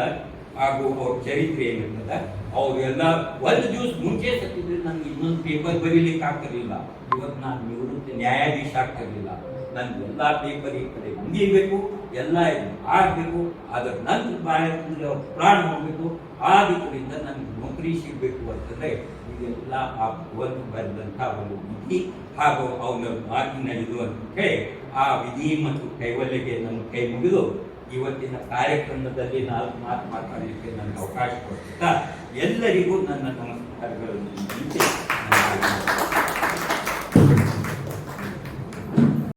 ಹಾಗೂ ಅವ್ರ ಚರಿತ್ರೆ ಏನಿರ್ತದ, ಅವ್ರು ಎಲ್ಲ ಒಂದು ದಿವಸ ಮುಂಚೆ ಸತ್ತಿದ್ರೆ ನನಗೆ ಇನ್ನೊಂದು ಪೇಪರ್ ಬರೀಲಿಕ್ಕೆ ಆಗ್ತಿರ್ಲಿಲ್ಲ. ಇವತ್ತು ನಾನು ನಿವೃತ್ತಿ ನ್ಯಾಯಾಧೀಶ ಆಗ್ತಿರ್ಲಿಲ್ಲ. ನನ್ಗೆ ಎಲ್ಲ ಪೇಪರ್ ಈ ಕಡೆ ಮುಗಿಬೇಕು ಎಲ್ಲ ಆಗ್ಬೇಕು ಅದ್ರ ನಂತರ ಭಾರತದಲ್ಲಿ ಅವ್ರ ಪ್ರಾಣ ಹೋಗಬೇಕು ಆ ನನಗೆ ನನ್ಗೆ ನೌಕರಿ ಸಿಗ್ಬೇಕು ಅಂತಂದ್ರೆ ಇದೆಲ್ಲ ಆ ಭಗವಂತ ಬರೆದಂತಹ ಒಂದು ವಿಧಿ ಹಾಗೂ ಅವನ ಮಾತಿನಲ್ಲಿ ಅಂತ ಹೇಳಿ ಆ ವಿಧಿ ಮತ್ತು ಕೈವಲ್ಯಗೆ ನಮ್ಮ ಕೈ ಮುಗಿದು ಇವತ್ತಿನ ಕಾರ್ಯಕ್ರಮದಲ್ಲಿ ನಾಲ್ಕು ಮಾತು ಮಾತಾಡಲಿಕ್ಕೆ ನನಗೆ ಅವಕಾಶ ಕೊಡ್ತಾ ಎಲ್ಲರಿಗೂ ನನ್ನ ನಮಸ್ಕಾರಗಳನ್ನು